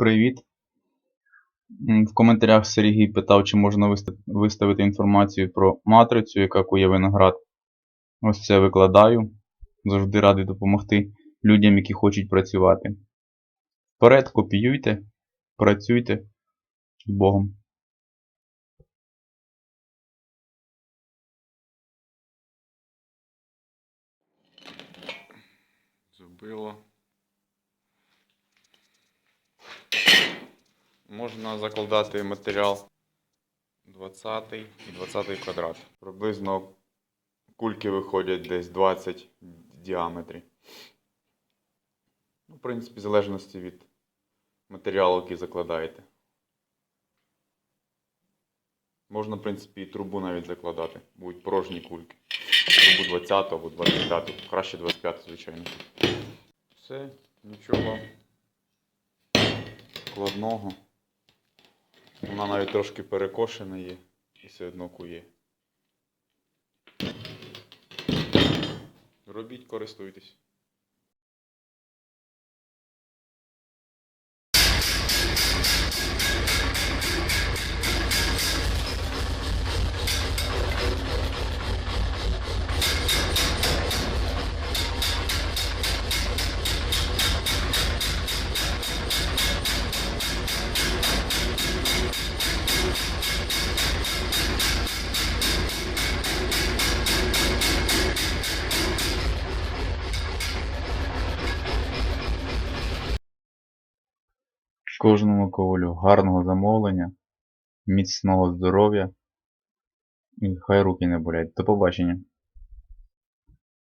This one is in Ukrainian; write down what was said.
Привіт. В коментарях Сергій питав, чи можна виставити інформацію про матрицю, яка кує виноград. Ось це викладаю. Завжди радий допомогти людям, які хочуть працювати. Вперед, копіюйте, працюйте з Богом. Зубило. Можна закладати матеріал 20 і 20 квадрат. Приблизно кульки виходять десь 20 в діаметрі. Ну, в принципі, в залежності від матеріалу, який закладаєте. Можна, в принципі, і трубу навіть закладати. Будуть порожні кульки. Трубу 20 або 25, краще 25, звичайно. Все, нічого складного. Вона навіть трошки перекошена є і все одно кує. Робіть, користуйтесь. Кожному ковалю гарного замовлення, міцного здоров'я і хай руки не болять. До побачення.